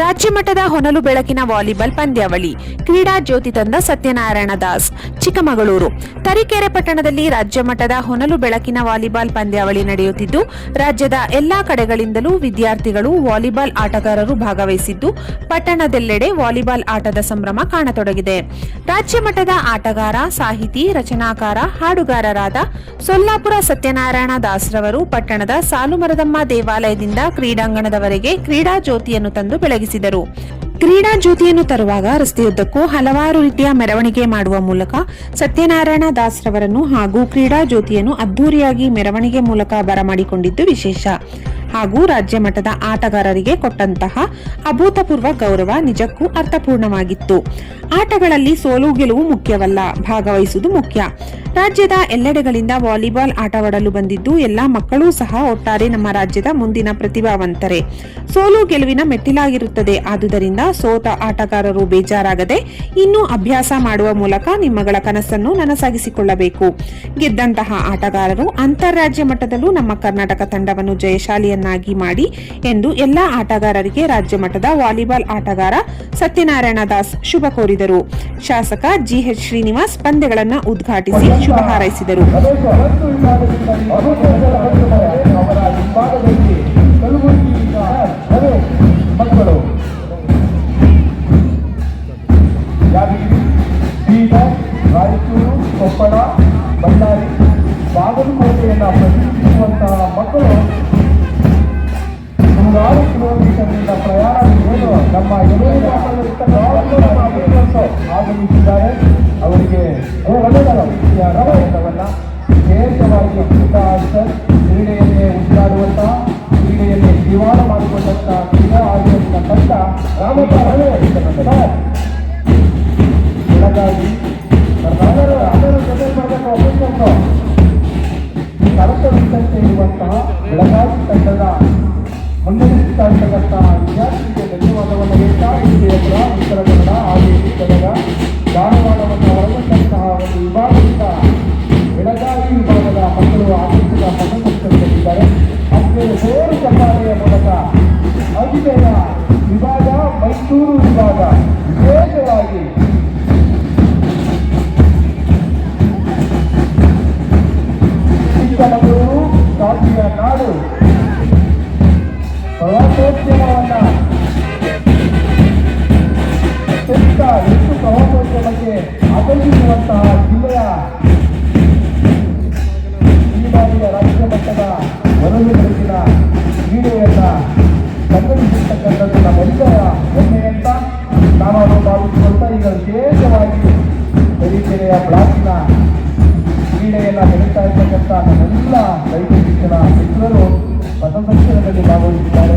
ರಾಜ್ಯ ಮಟ್ಟದ ಹೊನಲು ಬೆಳಕಿನ ವಾಲಿಬಾಲ್ ಪಂದ್ಯಾವಳಿ. ಕ್ರೀಡಾ ಜ್ಯೋತಿ ತಂದ ಸತ್ಯನಾರಾಯಣ ದಾಸ್, ಚಿಕ್ಕಮಗಳೂರು. ತರೀಕೆರೆ ಪಟ್ಟಣದಲ್ಲಿ ರಾಜ್ಯ ಮಟ್ಟದ ಹೊನಲು ಬೆಳಕಿನ ವಾಲಿಬಾಲ್ ಪಂದ್ಯಾವಳಿ ನಡೆಯುತ್ತಿದ್ದು, ರಾಜ್ಯದ ಎಲ್ಲಾ ಕಡೆಗಳಿಂದಲೂ ವಿದ್ಯಾರ್ಥಿಗಳು ವಾಲಿಬಾಲ್ ಆಟಗಾರರು ಭಾಗವಹಿಸಿದ್ದು, ಪಟ್ಟಣದೆಲ್ಲೆಡೆ ವಾಲಿಬಾಲ್ ಆಟದ ಸಂಭ್ರಮ ಕಾಣತೊಡಗಿದೆ. ರಾಜ್ಯ ಮಟ್ಟದ ಆಟಗಾರ, ಸಾಹಿತಿ, ರಚನಾಕಾರ, ಹಾಡುಗಾರರಾದ ಸೊಲ್ಲಾಪುರ ಸತ್ಯನಾರಾಯಣ ದಾಸ್ರವರು ಪಟ್ಟಣದ ಸಾಲುಮರದಮ್ಮ ದೇವಾಲಯದಿಂದ ಕ್ರೀಡಾಂಗಣದವರೆಗೆ ಕ್ರೀಡಾ ಜ್ಯೋತಿಯನ್ನು ತಂದು ಬೆಳಗಿಸಿದರು ಕ್ರೀಡಾ ಜ್ಯೋತಿಯನ್ನು ತರುವಾಗ ರಸ್ತೆಯುದ್ದಕ್ಕೂ ಹಲವಾರು ರೀತಿಯ ಮೆರವಣಿಗೆ ಮಾಡುವ ಮೂಲಕ ಸತ್ಯನಾರಾಯಣ ದಾಸ್ರವರನ್ನು ಹಾಗೂ ಕ್ರೀಡಾ ಜ್ಯೋತಿಯನ್ನು ಅದ್ದೂರಿಯಾಗಿ ಮೆರವಣಿಗೆ ಮೂಲಕ ಬರಮಾಡಿಕೊಂಡಿದ್ದು ವಿಶೇಷ. ಹಾಗೂ ರಾಜ್ಯ ಮಟ್ಟದ ಆಟಗಾರರಿಗೆ ಕೊಟ್ಟಂತಹ ಅಭೂತಪೂರ್ವ ಗೌರವ ನಿಜಕ್ಕೂ ಅರ್ಥಪೂರ್ಣವಾಗಿತ್ತು. ಆಟಗಳಲ್ಲಿ ಸೋಲು ಗೆಲುವು ಮುಖ್ಯವಲ್ಲ, ಭಾಗವಹಿಸುವುದು ಮುಖ್ಯ. ರಾಜ್ಯದ ಎಲ್ಲೆಡೆಗಳಿಂದ ವಾಲಿಬಾಲ್ ಆಟವಾಡಲು ಬಂದಿದ್ದು, ಎಲ್ಲ ಮಕ್ಕಳೂ ಸಹ ಒಟ್ಟಾರೆ ನಮ್ಮ ರಾಜ್ಯದ ಮುಂದಿನ ಪ್ರತಿಭಾವಂತರೆ. ಸೋಲು ಗೆಲುವಿನ ಮೆಟ್ಟಿಲಾಗಿರುತ್ತದೆ. ಆದುದರಿಂದ ಸೋತ ಆಟಗಾರರು ಬೇಜಾರಾಗದೆ ಇನ್ನೂ ಅಭ್ಯಾಸ ಮಾಡುವ ಮೂಲಕ ನಿಮ್ಮಗಳ ಕನಸನ್ನು ನನಸಾಗಿಸಿಕೊಳ್ಳಬೇಕು. ಗೆದ್ದಂತಹ ಆಟಗಾರರು ಅಂತಾರಾಜ್ಯ ಮಟ್ಟದಲ್ಲೂ ನಮ್ಮ ಕರ್ನಾಟಕ ತಂಡವನ್ನು ಜಯಶಾಲಿಯನ್ನಾಗಿ ಮಾಡಿ ಎಂದು ಎಲ್ಲ ಆಟಗಾರರಿಗೆ ರಾಜ್ಯ ಮಟ್ಟದ ವಾಲಿಬಾಲ್ ಆಟಗಾರ ಸತ್ಯನಾರಾಯಣ ದಾಸ್ ಶುಭ ಕೋರಿದರು. ಶಾಸಕ ಜಿಎಚ್ ಶ್ರೀನಿವಾಸ್ ಪಂದ್ಯಗಳನ್ನು ಉದ್ಘಾಟಿಸಿ ಶುಭ ಹಾರೈಸಿದರು. ರಾಯಚೂರು, ಕೊಪ್ಪಳ, ಬಳ್ಳಾರಿ, ಬಾಗಲಕೋಟೆಯನ್ನು ಪ್ರತಿನಿಧಿಸುವಂತಹ ಮಕ್ಕಳು ನೂರಾರು ಕಿಲೋಮೀಟರ್ನಿಂದ ಪ್ರಯಾಣ ಏನು ನಮ್ಮ ಎದುರಿನ ಆಗಮಿಸಿದ್ದಾರೆ. ಅವರಿಗೆ ಒಳ್ಳೆಯದಲ್ಲ ಈ ರವಯನ್ನವನ್ನ ವಿಶೇಷವಾಗಿ ಸರ್ ಕ್ರೀಡೆಯನ್ನೇ ಉಸಿರಾಡುವಂತಹ ಕ್ರೀಡೆಯನ್ನೇ ಜೀವಾಣ ಮಾಡಿಕೊಂಡಂತಹ ಕ್ರೀಡಾ ಆಗಿರತಕ್ಕಂಥ ರಾಮಪ್ಪ ಹಳೆ ಬೆಳಗಾವಿ ನಾವೆಲ್ಲರೂ ಅದರ ಜೊತೆ ಮಾಡಬೇಕು ಅಪೇಕ್ಷೆ ಕರ್ತವ್ಯದಂತೆ ಇರುವಂತಹ ಬೆಳಗಾವಿ ತಂಡದ ಮುನ್ನಡೆಸುತ್ತಾ ಇರ್ತಕ್ಕಂತಹ ವಿದ್ಯಾರ್ಥಿಗಳಿಗೆ ಧನ್ಯವಾದವನ್ನು ಹೇಳ್ತಾ ವಿಜಯಪುರ ಉತ್ತರ ಕನ್ನಡ, ಹಾವೇರಿ, ಗದಗ, ಧಾರವಾಡವನ್ನು ಒಳಗೊಂಡಂತಹ ಒಂದು ವಿಭಾಗದಿಂದ ಬೆಳಗಾವಿ ವಿಭಾಗದ ಮಕ್ಕಳು ಆಕರ್ಷಕ ಪದಕಗಳಿದ್ದಾರೆ ಮತ್ತೆ ಜೋರು ಚಪ್ಪಾಳೆಯ ಮೂಲಕ ಅಭಿನಯ ವಿಭಾಗ, ಮೈಸೂರು ವಿಭಾಗ ವಿಶೇಷವಾಗಿ ಚಿಕ್ಕಮಗಳೂರು ಕಾಫಿಯ ನಾಡು ಪ್ರವಾಸೋದ್ಯಮವನ್ನ ಅತ್ಯಂತ ಹೆಚ್ಚು ಪ್ರವಾಸೋದ್ಯಮಕ್ಕೆ ಆಕರ್ಷಿಸುವಂತಹ ಜಿಲ್ಲೆಯ ಈ ಬಾರಿಯ ರಾಜ್ಯ ಮಟ್ಟದ ವರದಿ ಬೆಳಕಿನ ಕ್ರೀಡೆಯನ್ನ ಸಂಘಟಿಸಿರ್ತಕ್ಕಂಥದ್ದು ನಮ್ಮೆಲ್ಲರ ಹೆಮ್ಮೆ ಅಂತ ನಾನು ಭಾವಿಸಿಕೊಳ್ತಾ ಈಗ ವಿಶೇಷವಾಗಿ ತರೀಕೆರೆಯ ಬ್ಲಾಕ್ನ ಭಾಗವಹಿಸಿದ್ದಾರೆ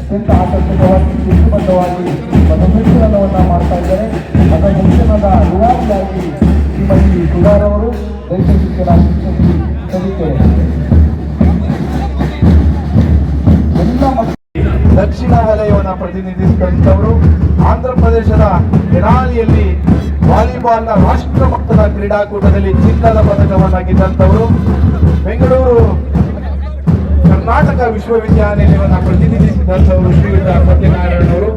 ಅತ್ಯಂತ ಆಕರ್ಷಕವಾಗಿ ಶಿಸ್ತುಬದ್ಧವಾಗಿ ಪಥಸಂಚಲನವನ್ನ ಮಾಡ್ತಾ ಇದ್ದಾರೆ. ಪಥಸಂಚಲನದ ರೂವಾರಿಯಾಗಿ ಶ್ರೀಮತಿ ಸುಧಾರ್ ಅವರು ರೈತ ಶಿಕ್ಷಣ ಶಿಕ್ಷಕಿ ಮಕ್ಕಳು ದಕ್ಷಿಣ ವಲಯವನ್ನು ಪ್ರತಿನಿಧಿಸಿದಂಥವರು ಆಂಧ್ರ ಪ್ರದೇಶದ ಹೆನಾಲಿಯಲ್ಲಿ ವಾಲಿಬಾಲ್ನ ರಾಷ್ಟ್ರ ಮಟ್ಟದ ಕ್ರೀಡಾಕೂಟದಲ್ಲಿ ಚಿನ್ನದ ಪದಕವನ್ನು ಗೆದ್ದಂಥವರು ಬೆಂಗಳೂರು ಕರ್ನಾಟಕ ವಿಶ್ವವಿದ್ಯಾನಿಲಯವನ್ನು ಪ್ರತಿನಿಧಿಸಿದಂಥವರು ಶ್ರೀಯುತ ಸತ್ಯನಾರಾಯಣ ಅವರು,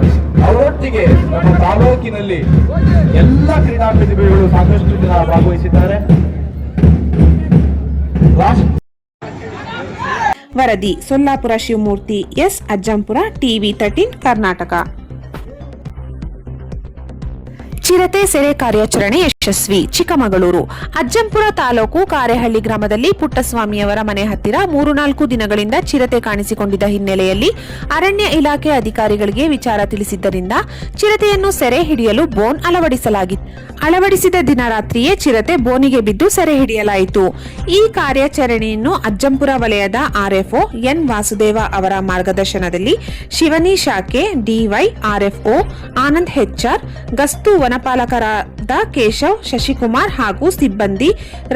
ಅವರೊಟ್ಟಿಗೆ ನಮ್ಮ ತಾಲೂಕಿನಲ್ಲಿ ಎಲ್ಲ ಕ್ರೀಡಾ ಪ್ರತಿಭೆಗಳು ಸಾಕಷ್ಟು ಜನ ಭಾಗವಹಿಸಿದ್ದಾರೆ. ವರದಿ Sollapura Shivamurthy S Ajjampura TV thirteen Karnataka. ಚಿರತೆ ಸೆರೆ ಕಾರ್ಯಾಚರಣೆ ಯಶಸ್ವಿ, ಚಿಕ್ಕಮಗಳೂರು. ಅಜ್ಜಂಪುರ ತಾಲೂಕು ಕಾರೆಹಳ್ಳಿ ಗ್ರಾಮದಲ್ಲಿ ಪುಟ್ಟಸ್ವಾಮಿಯವರ ಮನೆ ಹತ್ತಿರ ಮೂರು ನಾಲ್ಕು ದಿನಗಳಿಂದ ಚಿರತೆ ಕಾಣಿಸಿಕೊಂಡಿದ್ದ ಹಿನ್ನೆಲೆಯಲ್ಲಿ ಅರಣ್ಯ ಇಲಾಖೆ ಅಧಿಕಾರಿಗಳಿಗೆ ವಿಚಾರ ತಿಳಿಸಿದ್ದರಿಂದ ಚಿರತೆಯನ್ನು ಸೆರೆ ಹಿಡಿಯಲು ಬೋನ್ ಅಳವಡಿಸಲಾಗಿತ್ತು. ಅಳವಡಿಸಿದ ದಿನ ರಾತ್ರಿಯೇ ಚಿರತೆ ಬೋನಿಗೆ ಬಿದ್ದು ಸೆರೆ ಹಿಡಿಯಲಾಯಿತು. ಈ ಕಾರ್ಯಾಚರಣೆಯನ್ನು ಅಜ್ಜಂಪುರ ವಲಯದ ಆರ್ಎಫ್ಒ ಎನ್. ವಾಸುದೇವ ಅವರ ಮಾರ್ಗದರ್ಶನದಲ್ಲಿ ಶಿವನಿ ಶಾಖೆ ಡಿವೈ ಆರ್ಎಫ್ಒ ಆನಂದ್ ಹೆಚ್ಆರ್, ಗಸ್ತು ವನಪಾಲಕರಾದ ಕೇಶವ್, ಶಶಿಕುಮಾರ್ ಹಾಗೂ ಸಿಬ್ಬಂದಿ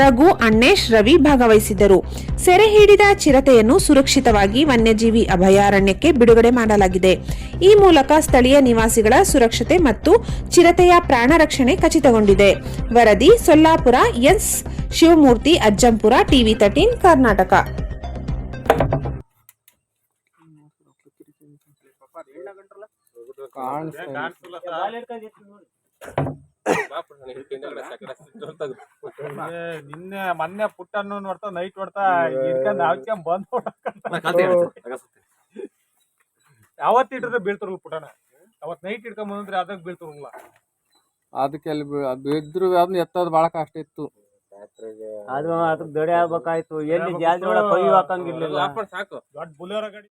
ರಘು, ಅಣ್ಣೇಶ್, ರವಿ ಭಾಗವಹಿಸಿದ್ದರು. ಸೆರೆ ಹಿಡಿದ ಚಿರತೆಯನ್ನು ಸುರಕ್ಷಿತವಾಗಿ ವನ್ಯಜೀವಿ ಅಭಯಾರಣ್ಯಕ್ಕೆ ಬಿಡುಗಡೆ ಮಾಡಲಾಗಿದೆ. ಈ ಮೂಲಕ ಸ್ಥಳೀಯ ನಿವಾಸಿಗಳ ಸುರಕ್ಷತೆ ಮತ್ತು ಚಿರತೆಯ ಪ್ರಾಣ ರಕ್ಷಣೆ ಖಚಿತಗೊಂಡಿದೆ. ವರದಿ, Sollapura S Shivamurthy, Ajjampura, TV thirteen, Karnataka. ನಿನ್ನೆ ಮೊನ್ನೆ ಪುಟ್ಟನ್ನು ನೋಡ್ತಾ ನೈಟ್ ನೋಡ್ತಾ ಇಟ್ಕೊಂಡ್ ಹಾಕ್ಕೊಂಡ್ ಬಂದ್ ಯಾವತ್ ಇಟ್ಟಿದ್ರೆ ಬೀಳ್ತಿರಲ್ಲ ಪುಟನ ಅವತ್ ನೈಟ್ ಇಟ್ಕೊಂಡ್ ಬಂದ್ರೆ ಅದಾಗ ಬೀಳ್ತಾರಲ್ಲ ಅದಕ್ಕೆ ಅಲ್ಲಿ ಬಿದ್ರು ಅದನ್ನ ಎತ್ತೋದು ಭಾಳ ಕಷ್ಟ ಇತ್ತು. ಅದು ಅದಕ್ಕೆ ದೊಡೆ ಆಗ್ಬೇಕಾಯ್ತು ಎಲ್ಲಿ ಜಾಸ್ತಿ ಒಳಗೆ ಕೈ ಹಾಕಂಗಿರ್ಲಿಲ್ಲ. ದೊಡ್ಡ ಬುಲೆರೋ ಗಾಡಿ.